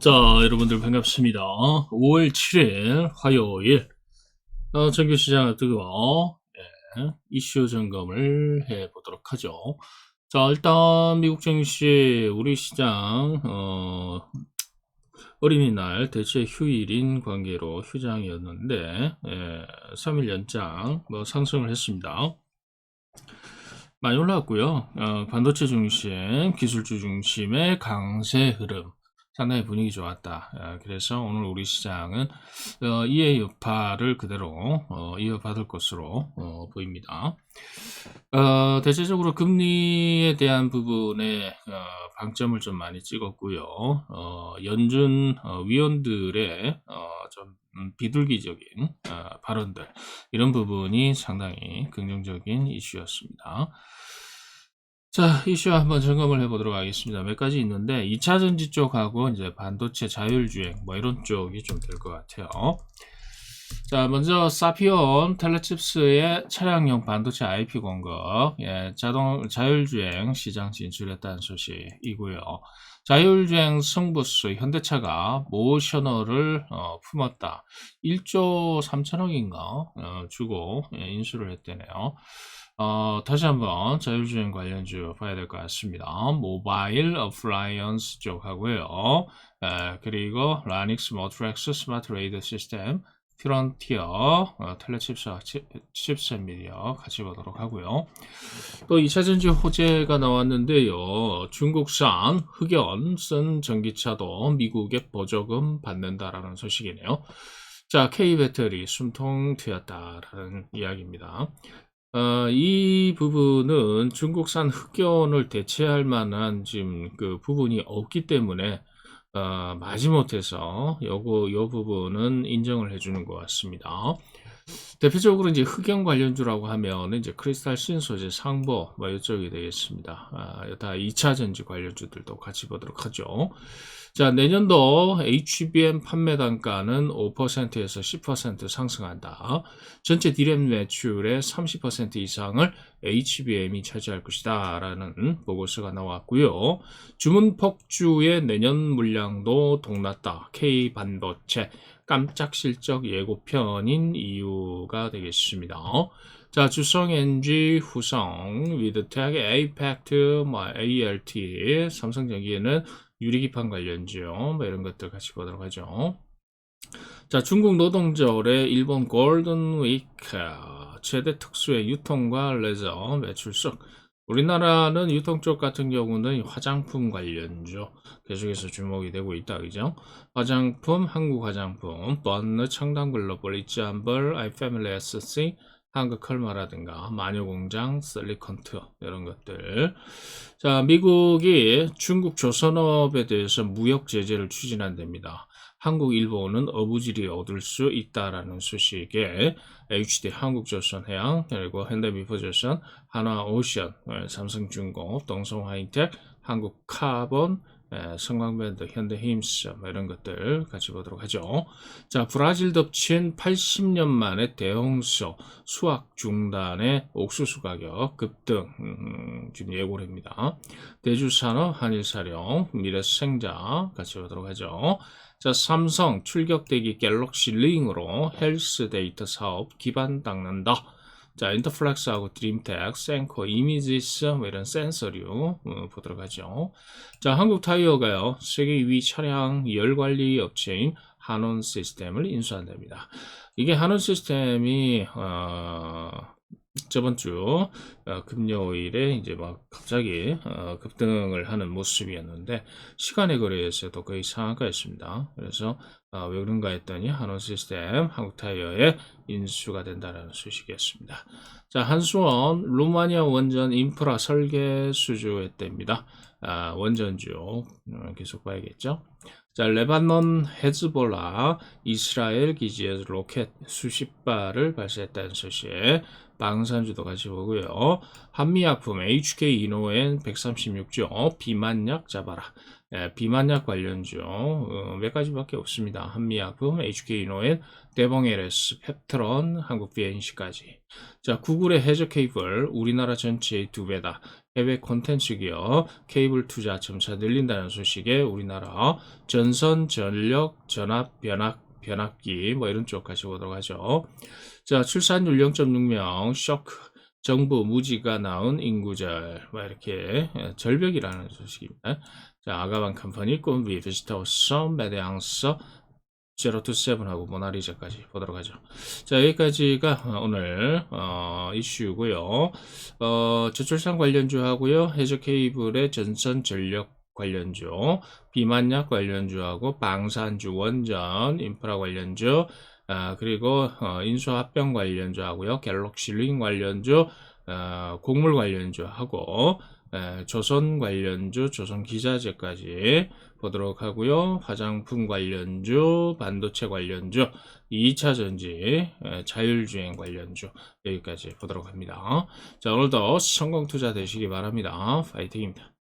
자, 여러분들 반갑습니다. 5월 7일 화요일 어, 정규 시장 앞두고 예, 이슈 점검을 해보도록 하죠. 자, 일단 미국 증시 우리 시장 어, 어린이날 대체 휴일인 관계로 휴장이었는데 예, 3일 연장 뭐 상승을 했습니다. 많이 올라왔고요. 어, 반도체 중심, 기술주 중심의 강세 흐름 상당히 분위기 좋았다. 어, 그래서 오늘 우리 시장은 어, 이의 여파를 그대로 어, 이어받을 것으로 어, 보입니다. 어, 대체적으로 금리에 대한 부분에 어, 방점을 좀 많이 찍었고요. 어, 연준 어, 위원들의 어, 좀 음, 비둘기적인 어, 발언들 이런 부분이 상당히 긍정적인 이슈였습니다. 자, 이슈 한번 점검을 해보도록 하겠습니다. 몇 가지 있는데, 2차 전지 쪽하고 이제 반도체 자율주행, 뭐 이런 쪽이 좀 될 것 같아요. 자, 먼저 사피온 텔레칩스의 차량용 반도체 IP 공급, 예, 자동 자율주행 시장 진출했다는 소식이고요. 자율주행 승부수 현대차가 모셔널을 어, 품었다. 1조 3천억인가 어, 주고 예, 인수를 했대네요. 어, 다시 한번 자율주행 관련주 봐야 될 것 같습니다. 모바일 어플라이언스 쪽 하고요. 에, 그리고 라닉스 모트렉스 스마트 레이더 시스템 프런티어, 어, 텔레칩스, 칩셋 미디어 같이 보도록 하고요. 또 2차 전지 호재가 나왔는데요. 중국산 흑연 쓴 전기차도 미국에 보조금 받는다라는 소식이네요. 자, K 배터리 숨통 트였다라는 이야기입니다. 어, 이 부분은 중국산 흑연을 대체할 만한 지금 그 부분이 없기 때문에 어, 마지못해서 요거 요 부분은 인정을 해주는 것 같습니다. 대표적으로 이제 흑연 관련주라고 하면 이제 크리스탈 신소재 상보 뭐 이쪽이 되겠습니다. 아, 다 2차 전지 관련주들도 같이 보도록 하죠. 자, 내년도 HBM 판매 단가는 5%에서 10% 상승한다. 전체 디램 매출의 30% 이상을 HBM이 차지할 것이다. 라는 보고서가 나왔고요. 주문 폭주의 내년 물량도 동났다. K 반도체 깜짝 실적 예고편인 이유가 되겠습니다. 자, 주성 NG, 후성, 위드텍, 에이팩트, 뭐 ALT, 삼성전기에는 유리기판 관련주, 뭐 이런 것들 같이 보도록 하죠. 자, 중국 노동절에 일본 골든 위크 최대 특수의 유통과 레저 매출석 우리나라는 유통 쪽 같은 경우는 화장품 관련주 계속해서 주목이 되고 있다 그죠? 화장품 한국 화장품 번느 청담 글로벌 이지암벌 아이패밀리 SC 한국 컬마라든가 마녀공장 셀리컨트 이런 것들. 자 미국이 중국 조선업에 대해서 무역 제재를 추진한답니다 한국, 일본은 어부질이 얻을 수 있다라는 소식에 HD 한국조선해양, 그리고 현대미포조선, 하나오션, 삼성중공업, 동성하이텍, 한국카본, 성광밴드, 현대힘스 뭐 이런 것들 같이 보도록 하죠. 자, 브라질 덮친 80년 만에 대홍수 수확 중단의 옥수수 가격 급등 음, 지금 예고를 합니다. 대주산업, 한일사령, 미래생자 같이 보도록 하죠. 자, 삼성 출격대기 갤럭시 링으로 헬스 데이터 사업 기반 닦는다. 자, 인터플렉스하고 드림텍, 센코, 이미지스 뭐 이런 센서류 어, 보도록 하죠. 자, 한국 타이어가요. 세계 2위 차량 열 관리 업체인 한원 시스템을 인수한답니다. 이게 한원 시스템이 어, 저번 주 어, 금요일에 이제 막 갑자기 어, 급등을 하는 모습이었는데 시간의 거래에서도 거의 상한가였습니다. 그래서 어, 왜 그런가 했더니 한원 시스템 한국 타이어에 인수가 된다는 소식이었습니다. 자 한수원 루마니아 원전 인프라 설계 수주했답니다. 아, 원전주 어, 계속 봐야겠죠. 자, 레바논 헤즈볼라 이스라엘 기지에서 로켓 수십 발을 발사했다는 소식 방산주도 같이 보고요. 한미약품 HK 이노엔 136조 비만약 잡아라. 예, 비만약 관련주 어, 몇 가지밖에 없습니다. 한미약품, HK노엘, 대봉 LS, 펩트론, 한국 BNC까지. 자, 구글의 해저 케이블 우리나라 전체의 두 배다. 해외 콘텐츠 기업 케이블 투자 점차 늘린다는 소식에 우리나라 전선, 전력, 전압, 변압, 변압기 뭐 이런 쪽 같이 보도록 하죠. 자, 출산율 0.6명, 쇼크, 정부 무지가 나온 인구절, 뭐 이렇게 예, 절벽이라는 소식입니다. 자, 아가반 컴퍼니, 꿈비, 비스타우스, 메데앙스, 제로투세븐하고 모나리자까지 보도록 하죠. 자, 여기까지가 어, 오늘 어, 이슈고요. 어, 저출산 관련주 하고요. 해저 케이블의 전선 전력 관련주, 비만약 관련주하고 방산주 원전 인프라 관련주, 아, 그리고 어, 인수합병 관련주 하고요. 갤럭시 링 관련주, 어, 곡물 관련주 하고 에, 조선 관련주, 조선 기자재까지 보도록 하고요. 화장품 관련주, 반도체 관련주, 2차 전지, 에, 자율주행 관련주 여기까지 보도록 합니다. 자 오늘도 성공 투자 되시기 바랍니다. 파이팅입니다.